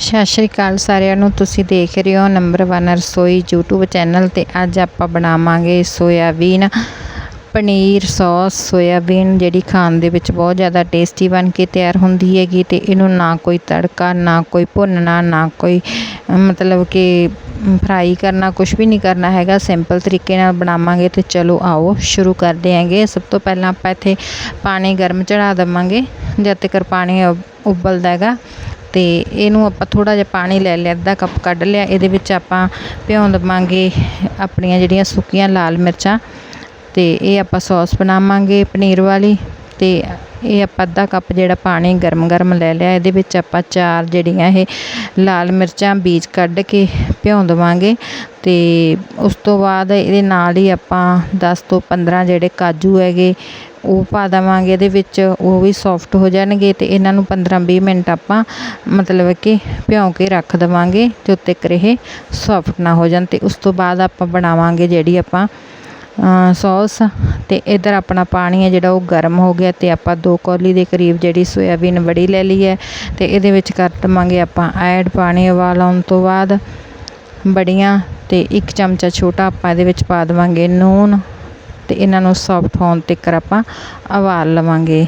ਸਤਿ ਸ਼੍ਰੀ ਅਕਾਲ ਸਾਰਿਆਂ ਨੂੰ। ਤੁਸੀਂ ਦੇਖ ਰਹੇ ਹੋ ਨੰਬਰ 1 ਰਸੋਈ YouTube ਚੈਨਲ ਤੇ ਅੱਜ ਆਪਾਂ ਬਣਾਵਾਂਗੇ ਸੋਇਆਬੀਨ, ਪਨੀਰ ਸੌਸ। ਸੋਇਆਬੀਨ ਜਿਹੜੀ ਖਾਣ ਦੇ ਵਿੱਚ ਬਹੁਤ ਜ਼ਿਆਦਾ ਟੇਸਟੀ ਬਣ ਕੇ ਤਿਆਰ ਹੁੰਦੀ ਹੈਗੀ ਤੇ ਇਹਨੂੰ ਨਾ ਕੋਈ ਤੜਕਾ, ਨਾ ਕੋਈ ਭੁੰਨਣਾ, ਨਾ ਕੋਈ ਮਤਲਬ ਕਿ ਫਰਾਈ ਕਰਨਾ ਕੁਝ ਵੀ ਨਹੀਂ ਕਰਨਾ ਹੈਗਾ। ਸਿੰਪਲ ਤਰੀਕੇ ਨਾਲ ਬਣਾਵਾਂਗੇ ਤੇ ਚਲੋ ਆਓ ਸ਼ੁਰੂ ਕਰਦੇ ਹਾਂਗੇ। ਸਭ ਤੋਂ ਪਹਿਲਾਂ ਆਪਾਂ ਇੱਥੇ ਪਾਣੀ ਗਰਮ ਚੜਾ ਦੇਵਾਂਗੇ। ਜਦ ਤੱਕ ਪਾਣੀ ਉਬ- ਉਬਲਦਾ ਹੈਗਾ ਅਤੇ ਇਹਨੂੰ ਆਪਾਂ ਥੋੜ੍ਹਾ ਜਿਹਾ ਪਾਣੀ ਲੈ ਲਿਆ, ਅੱਧਾ ਕੱਪ ਕੱਢ ਲਿਆ। ਇਹਦੇ ਵਿੱਚ ਆਪਾਂ ਭਿਉਂ ਦੇਵਾਂਗੇ ਆਪਣੀਆਂ ਜਿਹੜੀਆਂ ਸੁੱਕੀਆਂ ਲਾਲ ਮਿਰਚਾਂ ਅਤੇ ਇਹ ਆਪਾਂ ਸੌਸ ਬਣਾਵਾਂਗੇ ਪਨੀਰ ਵਾਲੀ ਅਤੇ ਇਹ ਆਪਾਂ ਅੱਧਾ ਕੱਪ ਜਿਹੜਾ ਪਾਣੀ ਗਰਮ ਗਰਮ ਲੈ ਲਿਆ, ਇਹਦੇ ਵਿੱਚ ਆਪਾਂ ਚਾਰ ਜਿਹੜੀਆਂ ਇਹ ਲਾਲ ਮਿਰਚਾਂ ਬੀਜ ਕੱਢ ਕੇ ਭਿਉਂ ਦੇਵਾਂਗੇ ਅਤੇ ਉਸ ਤੋਂ ਬਾਅਦ ਇਹਦੇ ਨਾਲ ਹੀ ਆਪਾਂ 10 ਤੋਂ 15 ਜਿਹੜੇ ਕਾਜੂ ਹੈਗੇ ਉਹ ਪਾ ਦੇਵਾਂਗੇ, ਇਹਦੇ ਵਿੱਚ ਉਹ ਵੀ ਸੌਫਟ ਹੋ ਜਾਣਗੇ ਅਤੇ ਇਹਨਾਂ ਨੂੰ 15-20 ਮਿੰਟ ਆਪਾਂ ਮਤਲਬ ਕਿ ਭਿਉਂ ਕੇ ਰੱਖ ਦੇਵਾਂਗੇ ਜੋ ਤੱਕ ਇਹ ਸੌਫਟ ਨਾ ਹੋ ਜਾਣ ਅਤੇ ਉਸ ਤੋਂ ਬਾਅਦ ਆਪਾਂ ਬਣਾਵਾਂਗੇ ਜਿਹੜੀ ਆਪਾਂ ਸੌਸ ਅਤੇ ਇੱਧਰ ਆਪਣਾ ਪਾਣੀ ਹੈ ਜਿਹੜਾ ਉਹ ਗਰਮ ਹੋ ਗਿਆ ਅਤੇ ਆਪਾਂ ਦੋ ਕੌਲੀ ਦੇ ਕਰੀਬ ਜਿਹੜੀ ਸੋਇਆਬੀਨ ਵੜੀ ਲੈ ਲਈ ਹੈ ਅਤੇ ਇਹਦੇ ਵਿੱਚ ਕਰ ਦੇਵਾਂਗੇ ਆਪਾਂ ਐਡ ਪਾਣੀ ਉਬਾਲ ਆਉਣ ਤੋਂ ਬਾਅਦ ਬੜੀਆਂ ਅਤੇ ਇੱਕ ਚਮਚਾ ਛੋਟਾ ਆਪਾਂ ਇਹਦੇ ਵਿੱਚ ਪਾ ਦੇਵਾਂਗੇ ਨੂਣ ਅਤੇ ਇਹਨਾਂ ਨੂੰ ਸੌਫਟ ਹੋਣ ਤੱਕ ਆਪਾਂ ਉਬਾਲ ਲਵਾਂਗੇ।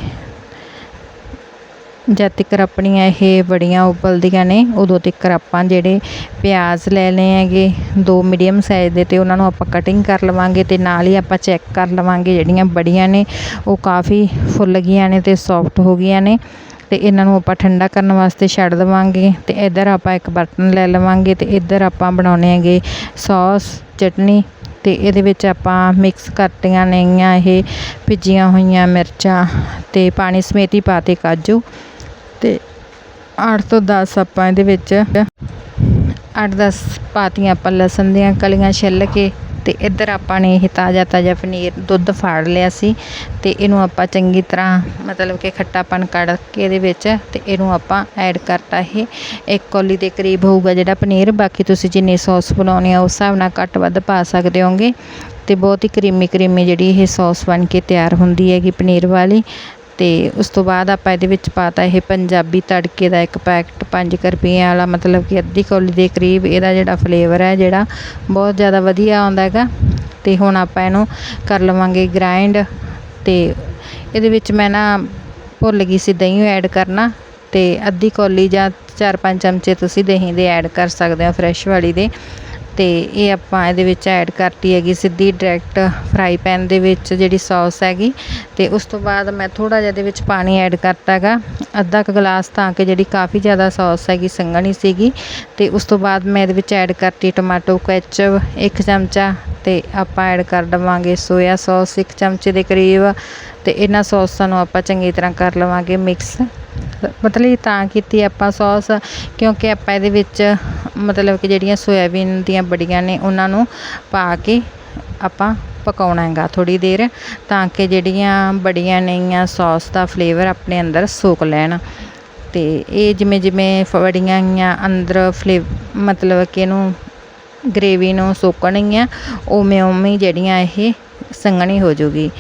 ਜਦ ਤੱਕ ਆਪਣੀਆਂ ਇਹ ਬੜੀਆਂ ਉਬਲਦੀਆਂ ਨੇ, ਉਦੋਂ ਤੱਕ ਆਪਾਂ ਜਿਹੜੇ ਪਿਆਜ਼ ਲੈ ਲਏ ਹੈਗੇ, ਦੋ ਮੀਡੀਅਮ ਸਾਈਜ਼ ਦੇ ਅਤੇ ਉਹਨਾਂ ਨੂੰ ਆਪਾਂ ਕਟਿੰਗ ਕਰ ਲਵਾਂਗੇ ਅਤੇ ਨਾਲ ਹੀ ਆਪਾਂ ਚੈੱਕ ਕਰ ਲਵਾਂਗੇ ਜਿਹੜੀਆਂ ਬੜੀਆਂ ਨੇ, ਉਹ ਕਾਫੀ ਫੁੱਲ ਗਈਆਂ ਨੇ ਅਤੇ ਸੌਫਟ ਹੋ ਗਈਆਂ ਨੇ ਅਤੇ ਇਹਨਾਂ ਨੂੰ ਆਪਾਂ ਠੰਡਾ ਕਰਨ ਵਾਸਤੇ ਛੱਡ ਦੇਵਾਂਗੇ ਅਤੇ ਇੱਧਰ ਆਪਾਂ ਇੱਕ ਬਰਤਨ ਲੈ ਲਵਾਂਗੇ ਅਤੇ ਇੱਧਰ ਆਪਾਂ ਬਣਾਉਣੇ ਹੈਗੇ ਸੌਸ, ਚਟਨੀ ਅਤੇ ਇਹਦੇ ਵਿੱਚ ਆਪਾਂ ਮਿਕਸ ਕਰਤੀਆਂ ਨੇਗੀਆਂ, ਇਹ ਭਿੱਜੀਆਂ ਹੋਈਆਂ ਮਿਰਚਾਂ ਅਤੇ ਪਾਣੀ ਸਮੇਤ ਹੀ ਪਾਤੇ ਕਾਜੂ। 8 ਤੋਂ 10 ਆਪਾਂ ਇਹਦੇ ਵਿੱਚ 8-10 ਪਾਤੀਆਂ ਆਪਾਂ ਲਸਣ ਦੀਆਂ ਕਲੀਆਂ ਛਿੱਲ ਕੇ ਤੇ ਇੱਧਰ ਆਪਾਂ ਨੇ ਇਹ ਤਾਜ਼ਾ ਤਾਜ਼ਾ ਪਨੀਰ ਦੁੱਧ ਫਾੜ ਲਿਆ ਸੀ ਤੇ ਇਹਨੂੰ ਆਪਾਂ ਚੰਗੀ ਤਰ੍ਹਾਂ ਮਤਲਬ ਕਿ ਖੱਟਾਪਨ ਕੱਢ ਕੇ ਇਹਦੇ ਵਿੱਚ ਤੇ ਇਹਨੂੰ ਆਪਾਂ ਐਡ ਕਰਤਾ ਇਹ। ਇੱਕ ਕੌਲੀ ਦੇ ਕਰੀਬ ਹੋਊਗਾ ਜਿਹੜਾ ਪਨੀਰ, ਬਾਕੀ ਤੁਸੀਂ ਜਿੰਨੀ ਸੌਸ ਬਣਾਉਣੀ ਆ ਉਸ ਹਿਸਾਬ ਨਾਲ ਘੱਟ ਵੱਧ ਪਾ ਸਕਦੇ ਹੋਗੇ ਤੇ ਬਹੁਤ ਹੀ ਕਰੀਮੀ ਕਰੀਮੀ ਜਿਹੜੀ ਇਹ ਸੌਸ ਬਣ ਕੇ ਤਿਆਰ ਹੁੰਦੀ ਹੈਗੀ ਪਨੀਰ ਵਾਲੀ। ਅਤੇ ਉਸ ਤੋਂ ਬਾਅਦ ਆਪਾਂ ਇਹਦੇ ਵਿੱਚ ਪਾਤਾ ਇਹ ਪੰਜਾਬੀ ਤੜਕੇ ਦਾ ਇੱਕ ਪੈਕਟ 5 ਰੁਪਈਆਂ ਵਾਲਾ, ਮਤਲਬ ਕਿ ਅੱਧੀ ਕੌਲੀ ਦੇ ਕਰੀਬ ਇਹਦਾ ਜਿਹੜਾ ਫਲੇਵਰ ਹੈ, ਜਿਹੜਾ ਬਹੁਤ ਜ਼ਿਆਦਾ ਵਧੀਆ ਆਉਂਦਾ ਹੈਗਾ। ਅਤੇ ਹੁਣ ਆਪਾਂ ਇਹਨੂੰ ਕਰ ਲਵਾਂਗੇ ਗ੍ਰਾਇੰਡ ਅਤੇ ਇਹਦੇ ਵਿੱਚ ਮੈਂ ਨਾ ਭੁੱਲ ਗਈ ਸੀ ਦਹੀਂ ਐਡ ਕਰਨਾ ਅਤੇ ਅੱਧੀ ਕੌਲੀ ਜਾਂ 4-5 ਚਮਚੇ ਤੁਸੀਂ ਦਹੀਂ ਦੇ ਐਡ ਕਰ ਸਕਦੇ ਹੋ ਫਰੈਸ਼ ਵਾਲੀ ਦੇ। ਅਤੇ ਇਹ ਆਪਾਂ ਇਹਦੇ ਵਿੱਚ ਐਡ ਕਰਤੀ ਹੈਗੀ ਸਿੱਧੀ ਡਾਇਰੈਕਟ ਫਰਾਈ ਪੈਨ ਦੇ ਵਿੱਚ ਜਿਹੜੀ ਸੌਸ ਹੈਗੀ। ਅਤੇ ਉਸ ਤੋਂ ਬਾਅਦ ਮੈਂ ਥੋੜ੍ਹਾ ਜਿਹਾ ਇਹਦੇ ਵਿੱਚ ਪਾਣੀ ਐਡ ਕਰਤਾ ਹੈਗਾ। ਅੱਧਾ ਕੁ ਗਲਾਸ ਤਾਂ ਕਿ ਜਿਹੜੀ ਕਾਫੀ ਜ਼ਿਆਦਾ ਸੌਸ ਹੈਗੀ ਸੰਘਣੀ ਸੀਗੀ। ਅਤੇ ਉਸ ਤੋਂ ਬਾਅਦ ਮੈਂ ਇਹਦੇ ਵਿੱਚ ਐਡ ਕਰਤੀ ਟਮਾਟੋ ਕੈਚਪ ਇੱਕ ਚਮਚਾ ਅਤੇ ਆਪਾਂ ਐਡ ਕਰ ਦੇਵਾਂਗੇ ਸੋਇਆ ਸੌਸ ਇੱਕ ਚਮਚੇ ਦੇ ਕਰੀਬ। ਅਤੇ ਇਹਨਾਂ ਸੌਸਾਂ ਨੂੰ ਆਪਾਂ ਚੰਗੀ ਤਰ੍ਹਾਂ ਕਰ ਲਵਾਂਗੇ ਮਿਕਸ ਮਤਲਬ ਤਾਂ ਕੀਤੀ ਆਪਾਂ ਸੌਸ, ਕਿਉਂਕਿ ਆਪਾਂ ਇਹਦੇ ਵਿੱਚ ਮਤਲਬ ਕਿ ਜਿਹੜੀਆਂ ਸੋਇਆਬੀਨ ਦੀਆਂ ਬੜੀਆਂ ਨੇ, ਉਹਨਾਂ ਨੂੰ ਪਾ ਕੇ ਆਪਾਂ ਪਕਾਉਣਾ ਹੈਗਾ ਥੋੜੀ ਦੇਰ, ਤਾਂ ਕਿ ਜਿਹੜੀਆਂ ਬੜੀਆਂ ਨੇਗੀਆਂ ਸੌਸ ਦਾ ਫਲੇਵਰ ਆਪਣੇ ਅੰਦਰ ਸੋਕ ਲੈਣ। ਤੇ ਇਹ ਜਿਵੇਂ ਜਿਵੇਂ ਬੜੀਆਂ ਗਈਆਂ ਅੰਦਰ ਫਲੇ ਮਤਲਬ ਕਿ ਇਹਨੂੰ ਗ੍ਰੇਵੀ ਨੂੰ ਸੋਕਣਗੀਆਂ ਉਵੇਂ ਉਵੇਂ ਜਿਹੜੀਆਂ ਇਹ ਸੰਘਣੀ ਹੋ ਜਾਊਗੀ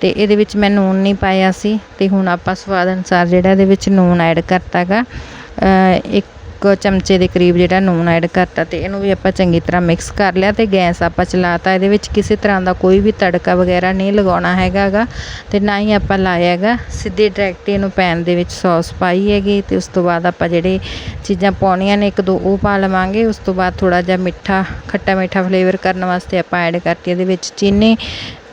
ਅਤੇ ਇਹਦੇ ਵਿੱਚ ਮੈਂ ਨੂਣ ਨਹੀਂ ਪਾਇਆ ਸੀ ਅਤੇ ਹੁਣ ਆਪਾਂ ਸਵਾਦ ਅਨੁਸਾਰ ਜਿਹੜਾ ਇਹਦੇ ਵਿੱਚ ਨੂਣ ਐਡ ਕਰਤਾ ਗਾ ਇੱਕ ਚਮਚੇ ਦੇ ਕਰੀਬ ਜਿਹੜਾ ਨੂਣ ਐਡ ਕਰਤਾ ਅਤੇ ਇਹਨੂੰ ਵੀ ਆਪਾਂ ਚੰਗੀ ਤਰ੍ਹਾਂ ਮਿਕਸ ਕਰ ਲਿਆ ਅਤੇ ਗੈਸ ਆਪਾਂ ਚਲਾਤਾ। ਇਹਦੇ ਵਿੱਚ ਕਿਸੇ ਤਰ੍ਹਾਂ ਦਾ ਕੋਈ ਵੀ ਤੜਕਾ ਵਗੈਰਾ ਨਹੀਂ ਲਗਾਉਣਾ ਹੈਗਾ ਗਾ ਅਤੇ ਨਾ ਹੀ ਆਪਾਂ ਲਾਇਆ ਹੈਗਾ ਸਿੱਧੇ ਡਾਇਰੈਕਟ ਇਹਨੂੰ ਪੈਨ ਦੇ ਵਿੱਚ ਸੌਸ ਪਾਈ ਹੈਗੀ ਅਤੇ ਉਸ ਤੋਂ ਬਾਅਦ ਆਪਾਂ ਜਿਹੜੇ ਚੀਜ਼ਾਂ ਪਾਉਣੀਆਂ ਨੇ, ਇੱਕ ਦੋ ਉਹ ਪਾ ਲਵਾਂਗੇ। ਉਸ ਤੋਂ ਬਾਅਦ ਥੋੜ੍ਹਾ ਜਿਹਾ ਮਿੱਠਾ, ਖੱਟਾ ਮਿੱਠਾ ਫਲੇਵਰ ਕਰਨ ਵਾਸਤੇ ਆਪਾਂ ਐਡ ਕਰਤੀ ਇਹਦੇ ਵਿੱਚ ਚੀਨੀ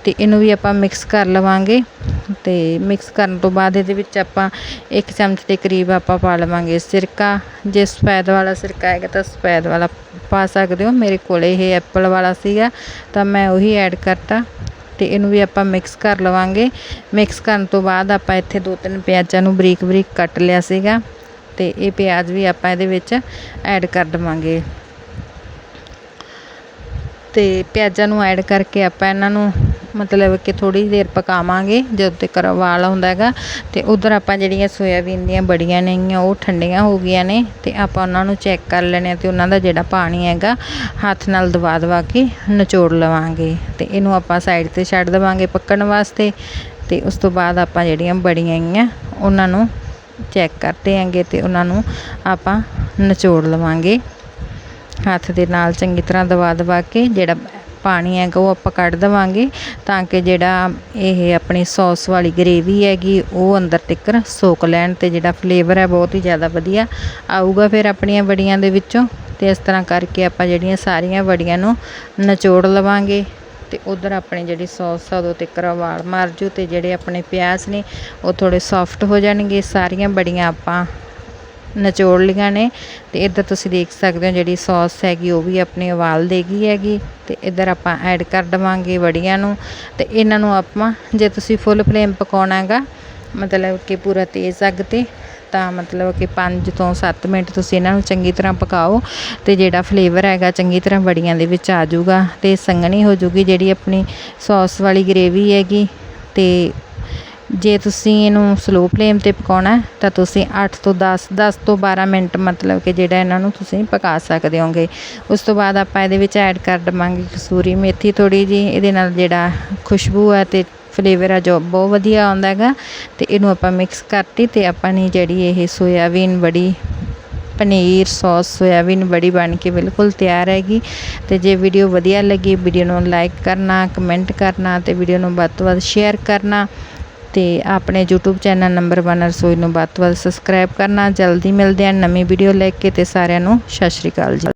ਤੇ ਇਹਨੂੰ ਵੀ ਆਪਾਂ ਮਿਕਸ ਕਰ ਲਵਾਂਗੇ ਤੇ ਮਿਕਸ ਕਰਨ ਤੋਂ ਬਾਅਦ ਇਹਦੇ ਵਿੱਚ ਆਪਾਂ ਇੱਕ ਚਮਚ ਦੇ ਕਰੀਬ ਆਪਾਂ ਪਾ ਲਵਾਂਗੇ ਸਿਰਕਾ। ਜੇ ਸਫੈਦ ਵਾਲਾ ਸਿਰਕਾ ਹੈਗਾ ਤਾਂ ਸਫੈਦ ਵਾਲਾ ਪਾ ਸਕਦੇ ਹੋ। ਮੇਰੇ ਕੋਲ ਇਹ ਐਪਲ ਵਾਲਾ ਸੀਗਾ, ਤਾਂ ਮੈਂ ਉਹੀ ਐਡ ਕਰਤਾ ਤੇ ਇਹਨੂੰ ਵੀ ਆਪਾਂ ਮਿਕਸ ਕਰ ਲਵਾਂਗੇ। ਮਿਕਸ ਕਰਨ ਤੋਂ ਬਾਅਦ ਆਪਾਂ ਇੱਥੇ ਦੋ ਤਿੰਨ ਪਿਆਜ਼ਾਂ ਨੂੰ ਬਰੀਕ ਬਰੀਕ ਕੱਟ ਲਿਆ ਸੀਗਾ ਤੇ ਇਹ ਪਿਆਜ਼ ਵੀ ਆਪਾਂ ਇਹਦੇ ਵਿੱਚ ਐਡ ਕਰ ਦੇਵਾਂਗੇ। ਤੇ ਪਿਆਜ਼ਾਂ ਨੂੰ ਐਡ ਕਰਕੇ ਆਪਾਂ ਇਹਨਾਂ ਨੂੰ ਮਤਲਬ ਕਿ ਥੋੜੀ ਦੇਰ ਪਕਾਵਾਂਗੇ, ਜਦੋਂ ਤੱਕ ਉਬਾਲ ਆਉਂਦਾ ਹੈਗਾ। ਤੇ ਉਧਰ ਆਪਾਂ ਜਿਹੜੀਆਂ ਸੋਇਆਬੀਨ ਦੀਆਂ ਬੜੀਆਂ ਨੇਗੀਆਂ ਉਹ ਠੰਡੀਆਂ ਹੋ ਗਈਆਂ ਨੇ। ਤੇ ਆਪਾਂ ਉਹਨਾਂ ਨੂੰ ਚੈੱਕ ਕਰ ਲੈਣੇ ਤੇ ਉਹਨਾਂ ਦਾ ਜਿਹੜਾ ਪਾਣੀ ਹੈਗਾ, ਹੱਥ ਨਾਲ ਦਬਾ ਦਵਾ ਕੇ ਨਿਚੋੜ ਲਵਾਂਗੇ। ਤੇ ਇਹਨੂੰ ਆਪਾਂ ਸਾਈਡ ਤੇ ਛੱਡ ਦੇਵਾਂਗੇ ਪੱਕਣ ਵਾਸਤੇ। ਤੇ ਉਸ ਤੋਂ ਬਾਅਦ ਆਪਾਂ ਜਿਹੜੀਆਂ ਬੜੀਆਂ ਹੈਗੀਆਂ ਉਹਨਾਂ ਨੂੰ ਚੈੱਕ ਕਰਦੇ ਆਂਗੇ ਤੇ ਉਹਨਾਂ ਨੂੰ ਆਪਾਂ ਨਿਚੋੜ ਲਵਾਂਗੇ। ਹੱਥ ਦੇ ਨਾਲ ਚੰਗੀ ਤਰ੍ਹਾਂ ਦਬਾ ਦਬਾ ਕੇ, ਜਿਹੜਾ ਪਾਣੀ ਹੈਗਾ ਉਹ ਆਪਾਂ ਕੱਢ ਦੇਵਾਂਗੇ ਤਾਂ ਕਿ ਜਿਹੜਾ ਇਹ ਆਪਣੀ ਸੌਸ ਵਾਲੀ ਗਰੇਵੀ ਹੈਗੀ ਉਹ ਅੰਦਰ ਤੱਕਰ ਸੋਕ ਲੈਣ ਤੇ ਜਿਹੜਾ ਫਲੇਵਰ ਹੈ ਬਹੁਤ ਹੀ ਜ਼ਿਆਦਾ ਵਧੀਆ ਆਊਗਾ ਫਿਰ ਆਪਣੀਆਂ ਬੜੀਆਂ ਦੇ ਵਿੱਚੋਂ ਤੇ ਇਸ ਤਰ੍ਹਾਂ ਕਰਕੇ ਆਪਾਂ ਜਿਹੜੀਆਂ ਸਾਰੀਆਂ ਬੜੀਆਂ ਨੂੰ ਨਿਚੋੜ ਲਵਾਂਗੇ ਤੇ ਉਧਰ ਆਪਣੀ ਜਿਹੜੀ ਸੌਸ ਆ, ਉਦੋਂ ਤੱਕ ਵਾਲ ਮਾਰ ਜੂ ਤੇ ਜਿਹੜੇ ਆਪਣੇ ਪਿਆਜ਼ ਨੇ ਉਹ ਥੋੜੇ ਸੌਫਟ ਹੋ ਜਾਣਗੇ, ਸਾਰੀਆਂ ਬੜੀਆਂ ਆਪਾਂ ਨਿਚੋੜ ਲੀਆਂ ਨੇ ਤੇ ਇੱਧਰ ਤੁਸੀਂ ਦੇਖ ਸਕਦੇ ਹੋ ਜਿਹੜੀ ਸੌਸ ਹੈਗੀ ਉਹ ਵੀ ਆਪਣੀ ਉਬਾਲ ਦੇਗੀ ਹੈਗੀ ਤੇ ਇੱਧਰ ਆਪਾਂ ਐਡ ਕਰ ਦਵਾਂਗੇ ਵੜੀਆਂ ਨੂੰ ਤੇ ਇਹਨਾਂ ਨੂੰ ਆਪਾਂ ਜੇ ਤੁਸੀਂ ਫੁੱਲ ਫਲੇਮ ਪਕਾਉਣਾ ਹੈਗਾ ਮਤਲਬ ਕਿ ਪੂਰਾ ਤੇਜ਼ ਅੱਗ ਤੇ, ਤਾਂ ਮਤਲਬ ਕਿ 5 ਤੋਂ 7 ਮਿੰਟ ਤੁਸੀਂ ਇਹਨਾਂ ਨੂੰ ਚੰਗੀ ਤਰ੍ਹਾਂ ਪਕਾਓ ਤੇ ਜਿਹੜਾ ਫਲੇਵਰ ਹੈਗਾ ਚੰਗੀ ਤਰ੍ਹਾਂ ਵੜੀਆਂ ਦੇ ਵਿੱਚ ਆ ਜਾਊਗਾ ਤੇ ਸੰਘਣੀ ਹੋ ਜਾਊਗੀ ਜਿਹੜੀ ਆਪਣੀ ਸੌਸ ਵਾਲੀ ਗਰੇਵੀ ਹੈਗੀ ਤੇ ਜੇ ਤੁਸੀਂ ਇਹਨੂੰ ਸਲੋ ਫਲੇਮ ਤੇ ਪਕਾਉਣਾ ਤਾਂ ਤੁਸੀਂ 8 ਤੋਂ 10 10 ਤੋਂ 12 ਮਿੰਟ ਮਤਲਬ ਕਿ ਜਿਹੜਾ ਇਹਨਾਂ ਨੂੰ ਤੁਸੀਂ ਪਕਾ ਸਕਦੇ ਹੋਗੇ। ਉਸ ਤੋਂ ਬਾਅਦ ਆਪਾਂ ਇਹਦੇ ਵਿੱਚ ਐਡ ਕਰ ਦੇਵਾਂਗੇ ਕਸੂਰੀ ਮੇਥੀ ਥੋੜੀ ਜੀ ਇਹਦੇ ਨਾਲ ਜਿਹੜਾ ਖੁਸ਼ਬੂ ਆ ਤੇ ਫਲੇਵਰ ਆ ਜੋ ਬਹੁਤ ਵਧੀਆ ਆਉਂਦਾ ਹੈਗਾ। ਤੇ ਇਹਨੂੰ ਆਪਾਂ ਮਿਕਸ ਕਰਤੀ ਤੇ ਆਪਾਂ ਨੇ ਜਿਹੜੀ ਇਹ ਸੋਇਆਬੀਨ ਬੜੀ ਪਨੀਰ ਸੌਸ ਸੋਇਆਬੀਨ ਬੜੀ ਬਣ ਕੇ ਬਿਲਕੁਲ ਤਿਆਰ ਹੈਗੀ। ਤੇ ਜੇ ਵੀਡੀਓ ਵਧੀਆ ਲੱਗੀ ਵੀਡੀਓ ਨੂੰ ਲਾਈਕ ਕਰਨਾ ਕਮੈਂਟ ਕਰਨਾ ਤੇ ਵੀਡੀਓ ਨੂੰ ਵੱਧ ਤੋਂ ਵੱਧ ਸ਼ੇਅਰ ਕਰਨਾ। ਤੇ ਆਪਣੇ YouTube ਚੈਨਲ ਨੰਬਰ 1 ਰਸੋਈ ਨੂੰ ਵੱਧ ਤੋਂ ਵੱਧ ਸਬਸਕ੍ਰਾਈਬ ਕਰਨਾ। ਜਲਦੀ ਮਿਲਦੇ ਹਾਂ ਨਵੀਂ ਵੀਡੀਓ ਲੈ ਕੇ ਤੇ ਸਾਰਿਆਂ ਨੂੰ ਸਤਿ ਸ਼੍ਰੀ ਅਕਾਲ ਜੀ।